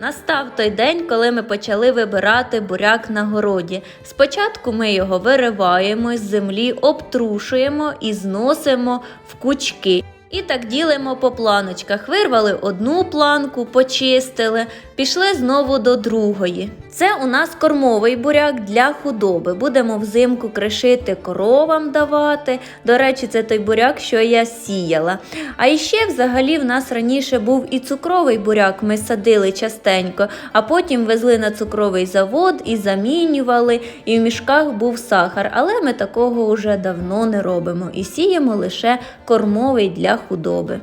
Настав той день, коли ми почали вибирати буряк на городі. Спочатку ми його вириваємо з землі, обтрушуємо і зносимо в кучки. І так ділимо по планочках. Вирвали одну планку, почистили, пішли знову до другої. Це у нас кормовий буряк для худоби. Будемо взимку кришити коровам давати. До речі, це той буряк, що я сіяла. А іще взагалі в нас раніше був і цукровий буряк, ми садили частенько, а потім везли на цукровий завод і замінювали, і в мішках був сахар. Але ми такого вже давно не робимо і сіємо лише кормовий для худоби.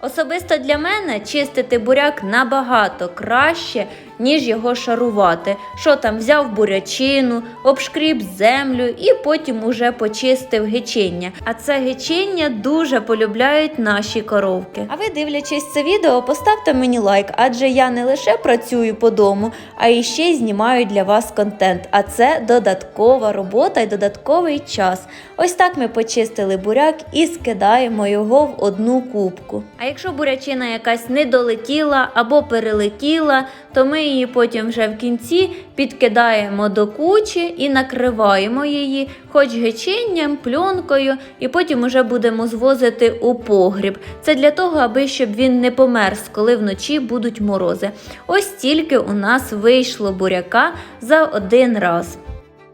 Особисто для мене чистити буряк набагато краще, ніж його шарувати. Що там взяв бурячину, обшкріб землю і потім уже почистив гичиння. А це гичиння дуже полюбляють наші коровки. А ви, дивлячись це відео, поставте мені лайк, адже я не лише працюю по дому, а і ще й знімаю для вас контент. А це додаткова робота і додатковий час. Ось так ми почистили буряк і скидаємо його в одну кубку. А якщо бурячина якась не долетіла або перелетіла, то ми її потім вже в кінці підкидаємо до кучі і накриваємо її хоч геченням, пленкою, і потім уже будемо звозити у погріб. Це для того, аби щоб він не померз, коли вночі будуть морози. Ось тільки у нас вийшло буряка за один раз.